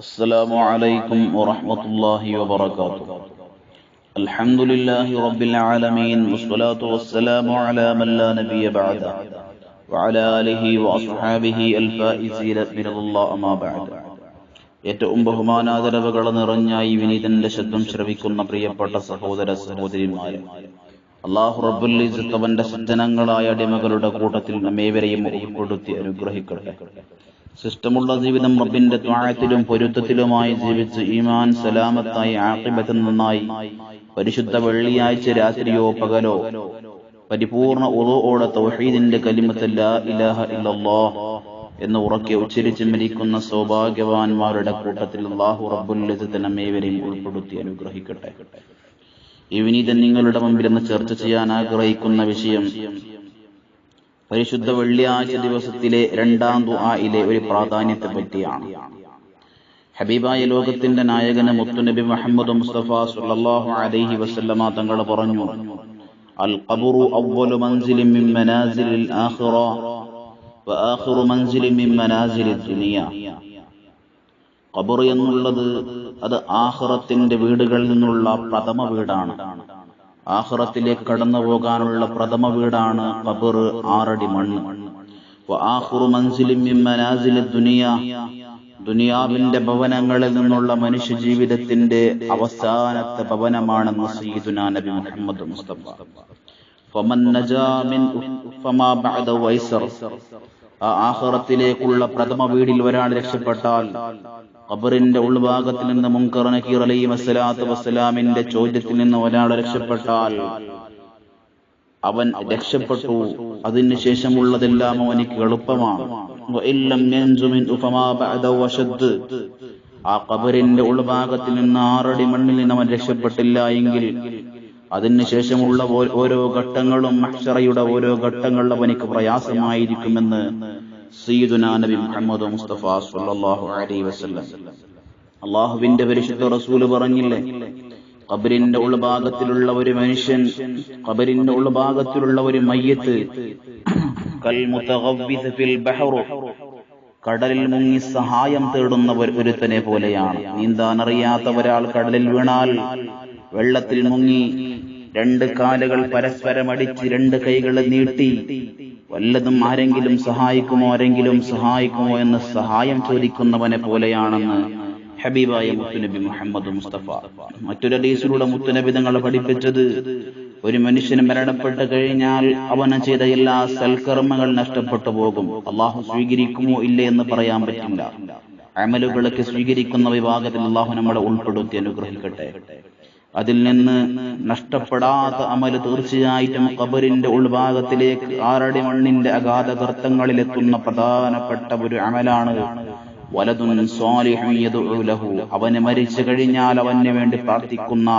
السلام عليكم ورحمة الله وبركاته الحمد لله رب العالمين والصلاة والسلام على من لا نبي بعده وعلى آله وأصحابه الفائزين من الله أما بعد ഏറ്റവും ബഹുമാനാദരവുകൾ നിറഞ്ഞ ഈ വിനീതന്റെ ശബ്ദം ശ്രവിക്കുന്ന പ്രിയപ്പെട്ട സഹോദര സഹോദരിമാരെ അള്ളാഹു റബ്ബുൽ ഇസ്സത്ത് അവന്റെ സജ്ജനങ്ങളായ അടിമകളുടെ കൂട്ടത്തിൽ നമ്മേവരെയും ഉൾപ്പെടുത്തി അനുഗ്രഹിക്കട്ടെ ശിഷ്ടമുള്ള ജീവിതം റബ്ബിന്റെ ത്വാഴത്തിലും പൊരുത്തത്തിലുമായി ജീവിച്ച് ഈമാൻ സലാമത്തായി ആക്കിബത്ത് നന്നായി. പരിശുദ്ധ വെള്ളിയാഴ്ച രാത്രിയോ പകലോ. പരിപൂർണ ഉറവോടെ തൗഹീദിന്റെ കലിമത്തല്ലോ എന്ന് ഉറക്കെ ഉച്ചരിച്ച് മരിക്കുന്ന സൗഭാഗ്യവാന്മാരുടെ കൂട്ടത്തിൽ അള്ളാഹു റബ്ബുൽ നമ്മേവരെയും ഉൾപ്പെടുത്തി അനുഗ്രഹിക്കട്ടെ. ഈ വിനീതൻ നിങ്ങളുടെ മുമ്പിൽ ഇന്ന് ചർച്ച ചെയ്യാൻ ആഗ്രഹിക്കുന്ന വിഷയം പരിശുദ്ധ വെള്ളിയാഴ്ച ദിവസത്തിലെ രണ്ടാം ദുആയിലെ ഒരു പ്രാധാന്യത്തെ പറ്റിയാണ് ഹബീബായ ലോകത്തിന്റെ നായകന് മുത്തുനബി മുഹമ്മദ് മുസ്തഫ സല്ലല്ലാഹു അലൈഹി വസല്ലമ തങ്ങൾ പറഞ്ഞു അൽ ഖബറു അവ്വലു മൻസിലിൻ മിൻ മനാസിലിൽ ആഖിറ വആഖിറു മൻസിലിൻ മിൻ മനാസിലിൽ ദുനിയ. ഖബർ എന്നുള്ളത് അത് ആഖിറത്തിന്റെ വീടുകളിൽ നിന്നുള്ള പ്രഥമ വീടാണ്. ആഹ്റത്തിലേക്ക് കടന്നു പോകാനുള്ള പ്രഥമ വീടാണ് ഖബർ ആറടി മണ്ണ്. ദുനിയാവിന്റെ ഭവനങ്ങളിൽ നിന്നുള്ള മനുഷ്യ ജീവിതത്തിന്റെ അവസാനത്തെ ഭവനമാണെന്ന് സയ്യിദുനാ നബി മുഹമ്മദ് മുസ്തഫ. ആ ആഖിറത്തിലേക്കുള്ള പ്രഥമ വീടിൽ ഒരാൾ രക്ഷപ്പെട്ടാൽ ഖബറിന്റെ ഉൾഭാഗത്തിൽ നിന്ന് മുൻകർ നക്കീർ അലൈഹി വസ്സലാത്തു വസ്സലാമിന്റെ ചോദ്യത്തിൽ നിന്ന് ഒരാൾ രക്ഷപ്പെട്ടാൽ അവൻ രക്ഷപ്പെട്ടു. അതിനുശേഷമുള്ളതെല്ലാം അവനിക്ക് എളുപ്പമാണ്. ആ ഖബറിന്റെ ഉൾഭാഗത്തിൽ നിന്ന് ആറടി മണ്ണിൽ നിന്ന് അവൻ രക്ഷപ്പെട്ടില്ല എങ്കിൽ അതിനുശേഷമുള്ള ഓരോ ഘട്ടങ്ങളും അക്ഷറയുടെ ഓരോ ഘട്ടങ്ങളും അവനിക്ക് പ്രയാസമായിരിക്കുമെന്ന് സയ്യിദുനാ നബി മുഹമ്മദ് മുസ്തഫ സല്ലല്ലാഹു അലൈഹി വസല്ലം. അള്ളാഹുവിന്റെ പരിശുദ്ധ റസൂൽ പറഞ്ഞില്ലേ? കബരിന്റെ ഉൾഭാഗത്തിലുള്ള ഒരു മനുഷ്യൻ കബരിന്റെ ഉൾഭാഗത്തിലുള്ള ഒരു മയ്യത്ത്. കടലിൽ മുങ്ങി സഹായം തേടുന്നവർ ഒരുത്തനെ പോലെയാണ്. നീന്താൻ അറിയാത്ത ഒരാൾ കടലിൽ വീണാൽ വെള്ളത്തിൽ മുങ്ങി രണ്ട് കാലുകൾ പരസ്പരം അടിച്ച് രണ്ട് കൈകൾ നീട്ടി വല്ലതും ആരെങ്കിലും സഹായിക്കുമോ ആരെങ്കിലും സഹായിക്കുമോ എന്ന് സഹായം ചോദിക്കുന്നവനെ പോലെയാണെന്ന് ഹബീബായ മുത്തുനബി മുഹമ്മദ് മുസ്തഫ. മറ്റൊരു ഹദീസിലൂടെ മുത്തുനബി തങ്ങൾ പഠിപ്പിച്ചത് ഒരു മനുഷ്യന് മരണപ്പെട്ട് കഴിഞ്ഞാൽ അവന് ചെയ്ത എല്ലാ സൽക്കർമ്മങ്ങൾ നഷ്ടപ്പെട്ടു പോകും. അള്ളാഹു സ്വീകരിക്കുമോ ഇല്ലേ എന്ന് പറയാൻ പറ്റില്ല. അമലുകളൊക്കെ സ്വീകരിക്കുന്ന വിഭാഗത്തിൽ അള്ളാഹു നമ്മളെ ഉൾപ്പെടുത്തി അനുഗ്രഹിക്കട്ടെ. അതിൽ നിന്ന് നഷ്ടപ്പെടാത്ത അമൽ തീർച്ചയായിട്ടും ഖബറിന്റെ ഉൾഭാഗത്തിലേക്ക് ആറടി മണ്ണിന്റെ അഗാധ ഗർത്തങ്ങളിലെത്തുന്ന പ്രധാനപ്പെട്ട ഒരു അമലാണ്. വലതുൻ ലഹു. അവന് മരിച്ചു കഴിഞ്ഞാൽ അവന് വേണ്ടി പ്രാർത്ഥിക്കുന്ന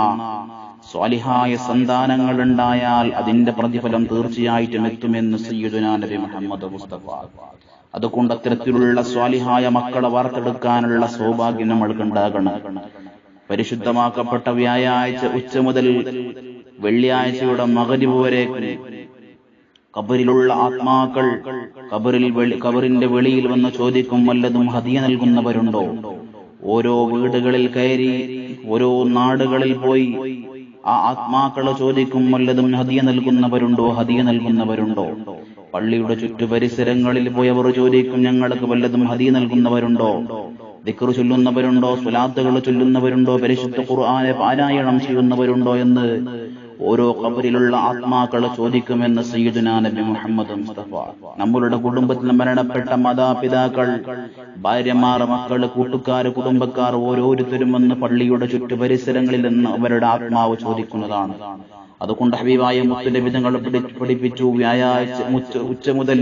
സ്വാലിഹായ സന്താനങ്ങൾ ഉണ്ടായാൽ അതിന്റെ പ്രതിഫലം തീർച്ചയായിട്ടും എത്തുമെന്ന് സയ്യിദുനാ നബി മുഹമ്മദ് മുസ്തഫ. അതുകൊണ്ട് അത്തരത്തിലുള്ള സ്വാലിഹായ മക്കളെ വാർത്തെടുക്കാനുള്ള സൗഭാഗ്യം നമ്മൾക്ക് ഉണ്ടാകണം. പരിശുദ്ധമാക്കപ്പെട്ട വ്യാഴാഴ്ച ഉച്ച മുതൽ വെള്ളിയാഴ്ചയുടെ മകരിവ് വരെ കബറിലുള്ള ആത്മാക്കൾ കബറിൽ കബറിന്റെ വെളിയിൽ വന്ന് ചോദിക്കും വല്ലതും ഹതിയ നൽകുന്നവരുണ്ടോ? ഓരോ വീടുകളിൽ കയറി ഓരോ നാടുകളിൽ പോയി ആ ആത്മാക്കളെ ചോദിക്കും വല്ലതും ഹതിയ നൽകുന്നവരുണ്ടോ? ഹതിയ നൽകുന്നവരുണ്ടോ? പള്ളിയുടെ ചുറ്റു പരിസരങ്ങളിൽ പോയവർ ചോദിക്കും ഞങ്ങൾക്ക് വല്ലതും ഹതിയ നൽകുന്നവരുണ്ടോ? ദിക്കർ ചൊല്ലുന്നവരുണ്ടോ? സ്വലാത്തുകൾ ചൊല്ലുന്നവരുണ്ടോ? പരിശുദ്ധ ഖുർആനെ പാരായണം ചെയ്യുന്നവരുണ്ടോ എന്ന് ഓരോ കബറിലുള്ള ആത്മാക്കളെ ചോദിക്കുമെന്ന് സയ്യിദുനാ നബി മുഹമ്മദ് മുസ്തഫ. നമ്മളുടെ കുടുംബത്തിൽ മരണപ്പെട്ട മാതാപിതാക്കൾ ഭാര്യമാർ മക്കൾ കൂട്ടുകാർ കുടുംബക്കാർ ഓരോരുത്തരും വന്ന് പള്ളിയുടെ ചുറ്റു പരിസരങ്ങളിൽ നിന്ന് അവരുടെ ആത്മാവ് ചോദിക്കുന്നതാണ്. അതുകൊണ്ട് ഹബീബായ മുത്തുലഭിതങ്ങൾ പഠിപ്പിച്ചു വ്യാഴാഴ്ച ഉച്ച മുതൽ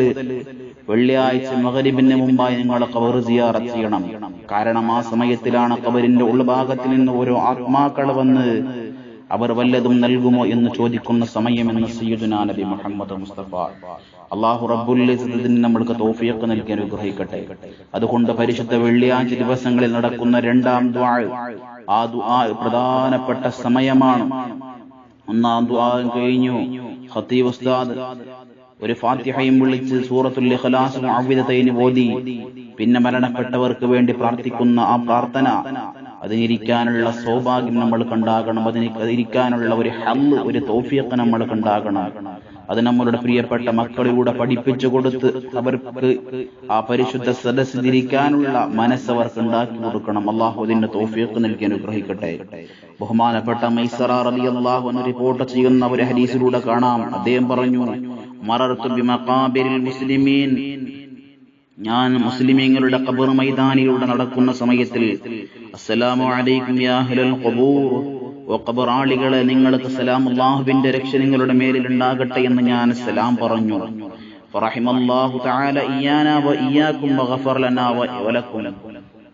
വെള്ളിയാഴ്ച മകരിബിന് മുമ്പായി നിങ്ങൾ കബർ സിയാറത്ത് ചെയ്യണം. കാരണം ആ സമയത്തിലാണ് കബറിന്റെ ഉൾഭാഗത്തിൽ നിന്ന് ഓരോ ആത്മാക്കൾ വന്ന് അവർ വല്ലതും നൽകുമോ എന്ന് ചോദിക്കുന്ന സമയമെന്ന് സയ്യിദുനാ നബി മുഹമ്മദ് മുസ്തഫ. അള്ളാഹു റബ്ബുല്ലിന് നമ്മൾക്ക് തോഫിയൊക്കെ നൽകി അനുഗ്രഹിക്കട്ടെ. അതുകൊണ്ട് പരിശുദ്ധ വെള്ളിയാഴ്ച ദിവസങ്ങളിൽ നടക്കുന്ന രണ്ടാം ദ്വാ ആ ദ്വാ പ്രധാനപ്പെട്ട സമയമാണ്. ഒന്നാം ദ്വാ കഴിഞ്ഞു. ഖത്തീബ് ഉസ്താദ് ഒരു ഫാത്തിഹയും വിളിച്ച് സൂറത്തുൽ ഇഖ്ലാസും അവിധതയിന് ഓതി. പിന്നെ മരണപ്പെട്ടവർക്ക് വേണ്ടി പ്രാർത്ഥിക്കുന്ന ആ പ്രാർത്ഥന അതിനിരിക്കാനുള്ള സൗഭാഗ്യം നമ്മൾ കണ്ടാകണം. അതിന് അതിരിക്കാനുള്ള ഒരു ഹല്ല് ഒരു തോഫിയൊക്കെ നമ്മൾ കണ്ടാകണം. അത് നമ്മളുടെ പ്രിയപ്പെട്ട മക്കളിലൂടെ പഠിപ്പിച്ചു കൊടുത്ത് അവർക്ക് ആ പരിശുദ്ധ സദസ്സിലിരിക്കാനുള്ള മനസ്സ് അവർക്ക് ഉണ്ടാക്കി കൊടുക്കണം. അള്ളാഹു അതിന്റെ തോഫിയൊക്കെ നൽകി അനുഗ്രഹിക്കട്ടെ. ബഹുമാനപ്പെട്ട മൈസറ അലി അള്ളാഹു റിപ്പോർട്ട് ചെയ്യുന്ന ഒരു ഹരീസിലൂടെ കാണാം. അദ്ദേഹം പറഞ്ഞു മറർത്തു ബിമഖാബിരിൽ മുസ്ലിമീൻ. ഞാൻ മുസ്ലിമീങ്ങളുടെ ഖബർ മൈതാനിലൂടെ നടക്കുന്ന സമയത്തിൽ അസ്സലാമു അലൈക്കും യാ അഹ്ലൽ ഖബൂർ. ഓ ഖബറാളികളെ നിങ്ങൾക്ക് സലാം അള്ളാഹുവിന്റെ രക്ഷ നിങ്ങളുടെ മേലിൽ ഉണ്ടാകട്ടെ എന്ന് ഞാൻ സലാം പറഞ്ഞു. ഫറഹിമല്ലാഹു തആല ഇയ്യാനാ വ ഇയ്യാക്കും വഗഫർ ലനാ വ വലക്കും.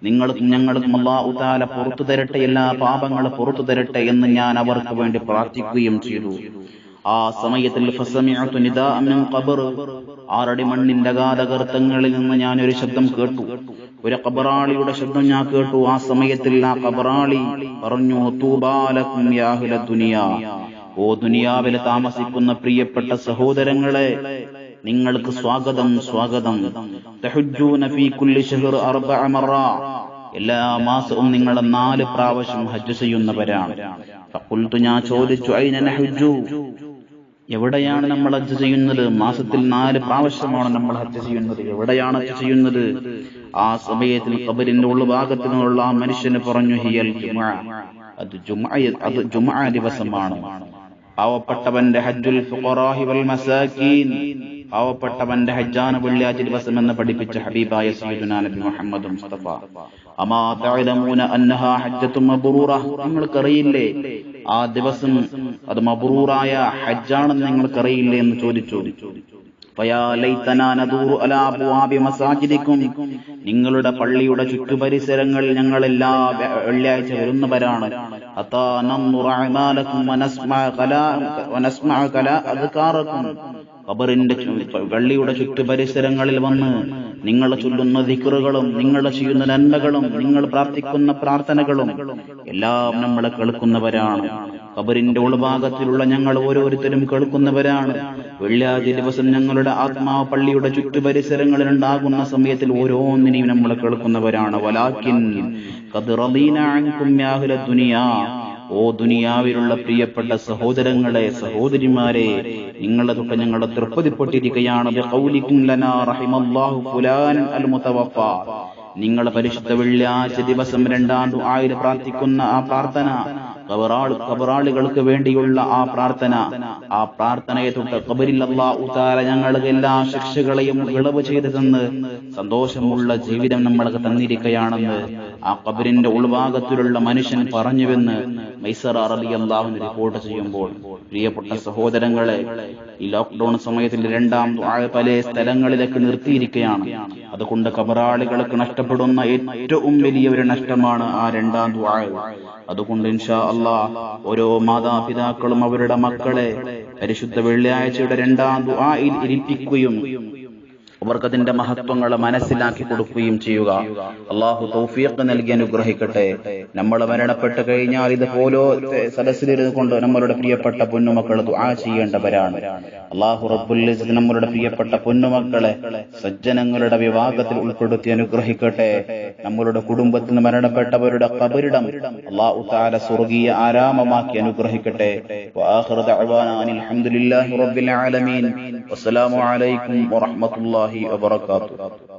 നിങ്ങൾക്കും ഞങ്ങൾക്കും അള്ളാഹു താല പുറത്തു തരട്ടെ എല്ലാ പാപങ്ങളും പുറത്തു തരട്ടെ എന്ന് ഞാൻ അവർക്ക് വേണ്ടി പ്രാർത്ഥിക്കുകയും ചെയ്തു. ആ സമയത്തിൽ ആറടി മണ്ണിന്റെ ഗാതകർത്തങ്ങളിൽ നിന്ന് ഞാൻ ഒരു ശബ്ദം കേട്ടു. ഒരു കബറാളിയുടെ ശബ്ദം ഞാൻ കേട്ടു. ആ സമയത്തിൽ ആ കബറാളി പറഞ്ഞു തൂബാലക്കും യാഹുല ദുനിയ. ഓ ദുനിയാവിൽ താമസിക്കുന്ന പ്രിയപ്പെട്ട സഹോദരങ്ങളെ നിങ്ങൾക്ക് സ്വാഗതം സ്വാഗതം. എല്ലാ മാസവും നിങ്ങൾ നാല് പ്രാവശ്യം ഹജ്ജ് ചെയ്യുന്നവരാണ്. ഞാൻ ചോദിച്ചു എവിടെയാണ് നമ്മൾ ഹജ്ജ് ചെയ്യുന്നത്? മാസത്തിൽ നാല് പ്രാവശ്യമാണ് നമ്മൾ ഹജ്ജ് ചെയ്യുന്നത്. എവിടെയാണ് ഹജ്ജ് ചെയ്യുന്നത്? ആ സമയത്തിൽ കബരിന്റെ ഉൾഭാഗത്ത് നിന്നുള്ള ആ മനുഷ്യന് പറഞ്ഞു ഹിയൽ ജുമാ. അത് ജുമാ അത് ജുമാ ദിവസമാണ്. പാവപ്പെട്ടവന്റെ ഹജ്ജുൽ വൽ മസാകീൻ. പാവപ്പെട്ടവന്റെ ഹജ്ജാന വെള്ളിയാഴ്ച ദിവസം എന്ന് പഠിപ്പിച്ച ഹബീബായ മുസ്തഫ. അമാ മബ്റൂറ. നിങ്ങൾക്കറിയില്ലേ? ആ ദിവസം അത് മബ്റൂറായ ഹജ്ജാണെന്ന് നിങ്ങൾക്കറിയില്ലേ എന്ന് ചോദിച്ചു. നിങ്ങളുടെ പള്ളിയുടെ ചുറ്റുപരിസരങ്ങളിൽ ഞങ്ങൾ എല്ലാ വെള്ളിയാഴ്ച വരുന്നവരാണ്. ഖബറിന്റെ പള്ളിയുടെ ചുറ്റുപരിസരങ്ങളിൽ വന്ന് നിങ്ങൾ ചൊല്ലുന്ന ദിക്റുകളും നിങ്ങൾ ചെയ്യുന്ന നന്മകളും നിങ്ങൾ പ്രാർത്ഥിക്കുന്ന പ്രാർത്ഥനകളും എല്ലാം നമ്മൾ കേൾക്കുന്നവരാണ്. ഖബറിന്റെ ഉൾഭാഗത്തിലുള്ള ഞങ്ങൾ ഓരോരുത്തരും കേൾക്കുന്നവരാണ്. വെള്ളിയാഴ്ച ദിവസം ഞങ്ങളുടെ ആത്മാവ് പള്ളിയുടെ ചുറ്റുപരിസരങ്ങളിൽ ഉണ്ടാകുന്ന സമയത്തിൽ ഓരോന്നിനെയും നമ്മൾ കേൾക്കുന്നവരാണ്. വലാക്കിൻ ദുനിയാ. ഓ ദുനിയാവിലുള്ള പ്രിയപ്പെട്ട സഹോദരങ്ങളെ സഹോദരിമാരെ നിങ്ങളെ തൊട്ട് ഞങ്ങളെ തൃപ്തിപ്പെട്ടിരിക്കുകയാണ് നിങ്ങളെ പരിശുദ്ധ വെള്ളിയാഴ്ച ദിവസം രണ്ടാം ആയിര പ്രാർത്ഥിക്കുന്ന ആ പ്രാർത്ഥന കബറാൾ കബറാളികൾക്ക് വേണ്ടിയുള്ള ആ പ്രാർത്ഥന. ആ പ്രാർത്ഥനയെ തൊട്ട് കബരിൽ അള്ളാഹുതാല ഞങ്ങൾക്ക് എല്ലാ ശിക്ഷകളെയും ഇളവ് ചെയ്തു തന്ന് സന്തോഷമുള്ള ജീവിതം നമ്മൾക്ക് തന്നിരിക്കുകയാണെന്ന് ആ കബരിന്റെ ഉൾഭാഗത്തിലുള്ള മനുഷ്യൻ പറഞ്ഞുവെന്ന് മൈസർ അറബി അള്ളാഹു റിപ്പോർട്ട് ചെയ്യുമ്പോൾ. പ്രിയപ്പെട്ട സഹോദരങ്ങളെ ഈ ലോക്ക്ഡൌൺ സമയത്തിൽ രണ്ടാം പല സ്ഥലങ്ങളിലേക്ക് നിർത്തിയിരിക്കുകയാണ് അതുകൊണ്ട് കബറാളികൾക്ക് നഷ്ടപ്പെടുന്ന ഏറ്റവും വലിയ ഒരു നഷ്ടമാണ് ആ രണ്ടാം ദുആ. അതുകൊണ്ട് ഇൻഷാ അള്ളാ ഓരോ മാതാപിതാക്കളും അവരുടെ മക്കളെ പരിശുദ്ധ വെള്ളിയാഴ്ചയുടെ രണ്ടാം ദുആയിൽ ഇരിപ്പിക്കുകയും അവർക്കതിന്റെ മഹത്വങ്ങൾ മനസ്സിലാക്കി കൊടുക്കുകയും ചെയ്യുക. അള്ളാഹു തൗഫീഖ് നൽകി അനുഗ്രഹിക്കട്ടെ. നമ്മൾ മരണപ്പെട്ട് കഴിഞ്ഞാൽ ഇതുപോലോ സദസ്സിലിരുന്ന് കൊണ്ട് നമ്മളുടെ പ്രിയപ്പെട്ട പൊന്നുമക്കൾ ദുആ ചെയ്യേണ്ടവരാണ്. അള്ളാഹു റബ്ബുൽ നമ്മളുടെ പ്രിയപ്പെട്ട പൊന്നുമക്കളെ സജ്ജനങ്ങളുടെ വിവാഹത്തിൽ ഉൾപ്പെടുത്തി അനുഗ്രഹിക്കട്ടെ. നമ്മളുടെ കുടുംബത്തിൽ നിന്ന് മരണപ്പെട്ടവരുടെ കബരിടം അള്ളാഹു താര സ്വർഗീയ ആരാമമാക്കി അനുഗ്രഹിക്കട്ടെ. ഹംദുലില്ലാഹി റബ്ബിൽ ആലമീൻ. വസ്സലാമു അലൈക്കും اللہ وبرکاتہ۔